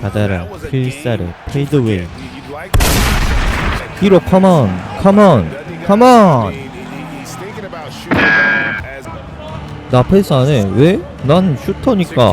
받아라 필살의 페이드웨이. 히로 컴온 컴온 컴온 나 패스 안해. 왜? 난 슈터니까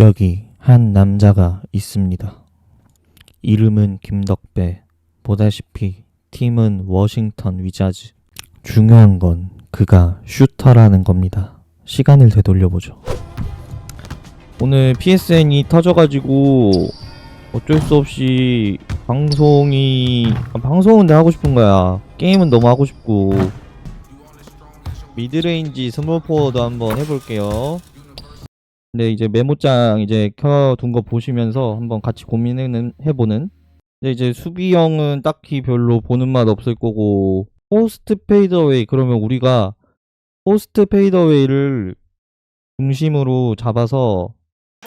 여기 한 남자가 있습니다. 이름은 김덕배. 보다시피 팀은 워싱턴 위자즈. 중요한 건 그가 슈터라는 겁니다. 시간을 되돌려보죠. 오늘 PSN이 터져가지고 어쩔 수 없이 방송이 아, 방송은 내가 하고 싶은 거야. 게임은 너무 하고 싶고 미드레인지 스몰 포워드 한번 해볼게요. 근데 이제 메모장 이제 켜둔 거 보시면서 한번 같이 고민해 보는. 근데 이제 수비형은 딱히 별로 보는 맛 없을 거고 포스트 페이더웨이 그러면 우리가 포스트 페이더웨이를 중심으로 잡아서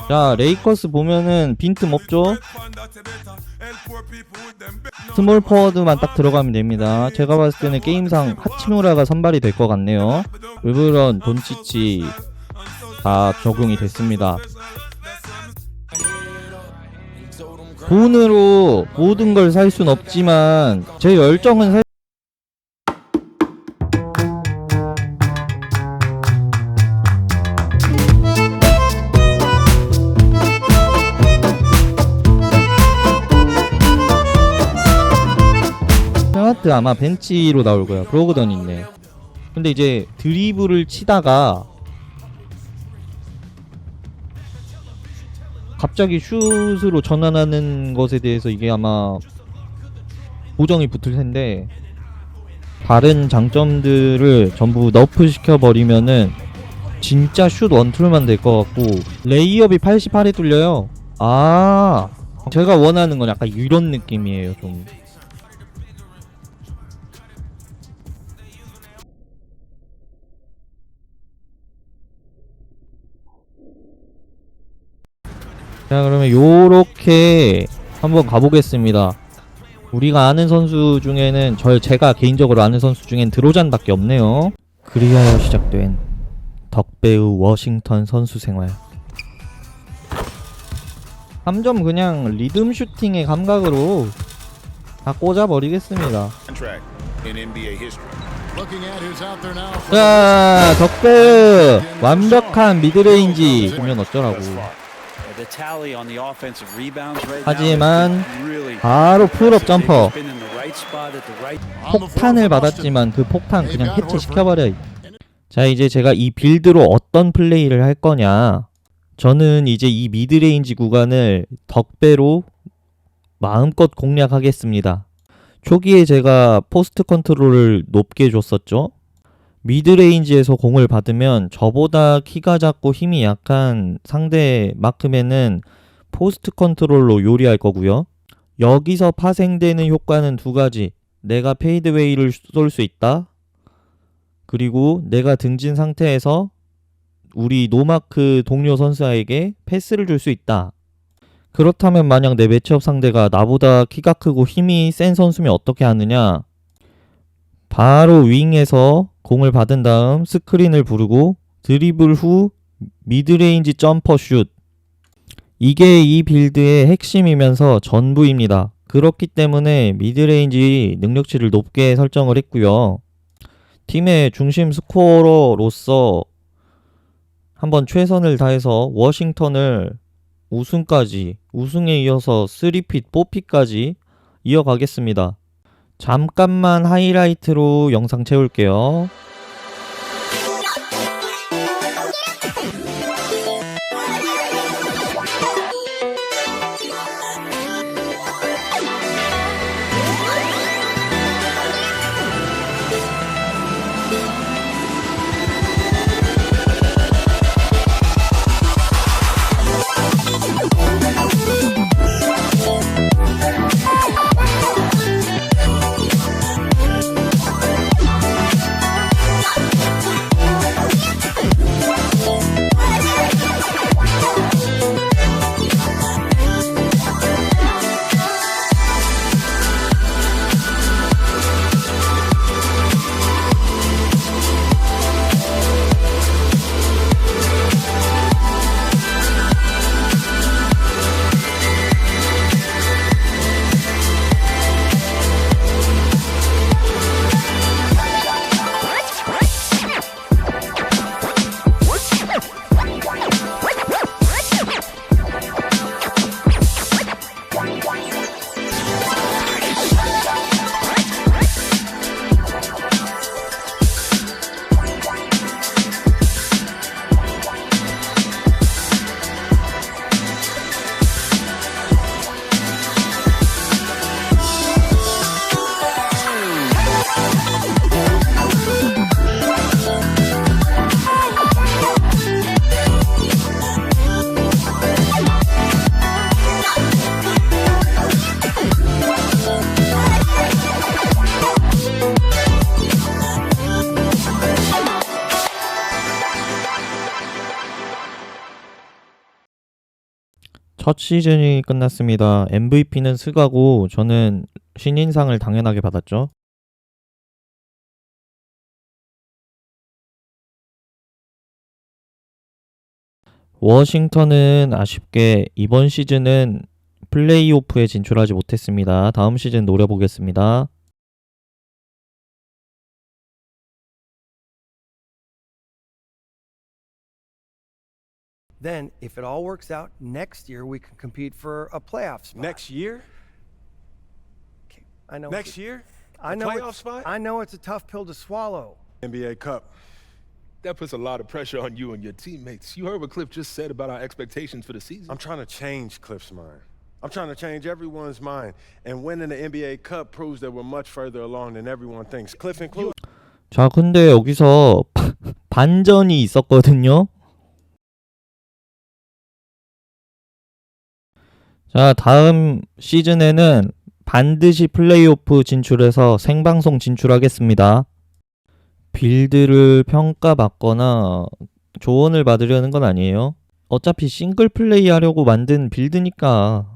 자 레이커스 보면은 빈틈 없죠? 스몰 포워드만 딱 들어가면 됩니다. 제가 봤을 때는 게임상 하치무라가 선발이 될 것 같네요. 르브런, 돈치치 다 적용이 됐습니다. 돈으로 모든 걸 살 순 없지만 제 열정은 살 아마 벤치로 나올 거야. 브로그던 있네. 근데 이제 드리블을 치다가 갑자기 슛으로 전환하는 것에 대해서 이게 아마 보정이 붙을 텐데 다른 장점들을 전부 너프 시켜버리면은 진짜 슛 원툴만 될 것 같고 레이업이 88에 뚫려요. 아 제가 원하는 건 약간 이런 느낌이에요 좀 자 그러면 요렇게 한번 가보겠습니다. 우리가 아는 선수 중에는 저 제가 개인적으로 아는 선수 중엔 드로잔밖에 없네요. 그리하여 시작된 덕배의 워싱턴 선수 생활. 3점 그냥 리듬 슈팅의 감각으로 다 꽂아버리겠습니다. 자 덕배 완벽한 미드레인지 보면 어쩌라고 하지만 바로 풀업 점퍼 폭탄을. 받았지만 그 폭탄 그냥 해체시켜버려. 자 이제 제가 이 빌드로 어떤 플레이를 할 거냐. 저는 이제 이 미드레인지 구간을 덕배로 마음껏 공략하겠습니다. 초기에 제가 포스트 컨트롤을 높게 줬었죠. 미드레인지에서 공을 받으면 저보다 키가 작고 힘이 약한 상대 마크맨은 포스트 컨트롤로 요리할 거고요. 여기서 파생되는 효과는 두 가지. 내가 페이드웨이를 쏠 수 있다. 그리고 내가 등진 상태에서 우리 노마크 동료 선수에게 패스를 줄 수 있다. 그렇다면 만약 내 매치업 상대가 나보다 키가 크고 힘이 센 선수면 어떻게 하느냐? 바로 윙에서 공을 받은 다음 스크린을 부르고 드리블 후 미드레인지 점퍼 슛. 이게 이 빌드의 핵심이면서 전부입니다. 그렇기 때문에 미드레인지 능력치를 높게 설정을 했고요. 팀의 중심 스코어로서 한번 최선을 다해서 워싱턴을 우승까지 우승에 이어서 3핏, 4핏까지 이어가겠습니다. 잠깐만 하이라이트로 영상 채울게요. 첫 시즌이 끝났습니다. MVP는 스가고 저는 신인상을 당연하게 받았죠. 워싱턴은 아쉽게 이번 시즌은 플레이오프에 진출하지 못했습니다. 다음 시즌 노려보겠습니다. Then, if it all works out, next year we can compete for a playoff spot. Next year? I know. Next it's, year? I A know. playoff it's, spot? I know it's a tough pill to swallow. NBA Cup. That puts a lot of pressure on you and your teammates. You heard what Cliff just said about our expectations for the season. I'm trying to change Cliff's mind. I'm trying to change everyone's mind. And winning the NBA Cup proves that we're much further along than everyone thinks. Cliff included. 자, 근데 여기서 반전이 있었거든요. 자, 다음 시즌에는 반드시 플레이오프 진출해서 생방송 진출하겠습니다. 빌드를 평가받거나 조언을 받으려는 건 아니에요. 어차피 싱글 플레이 하려고 만든 빌드니까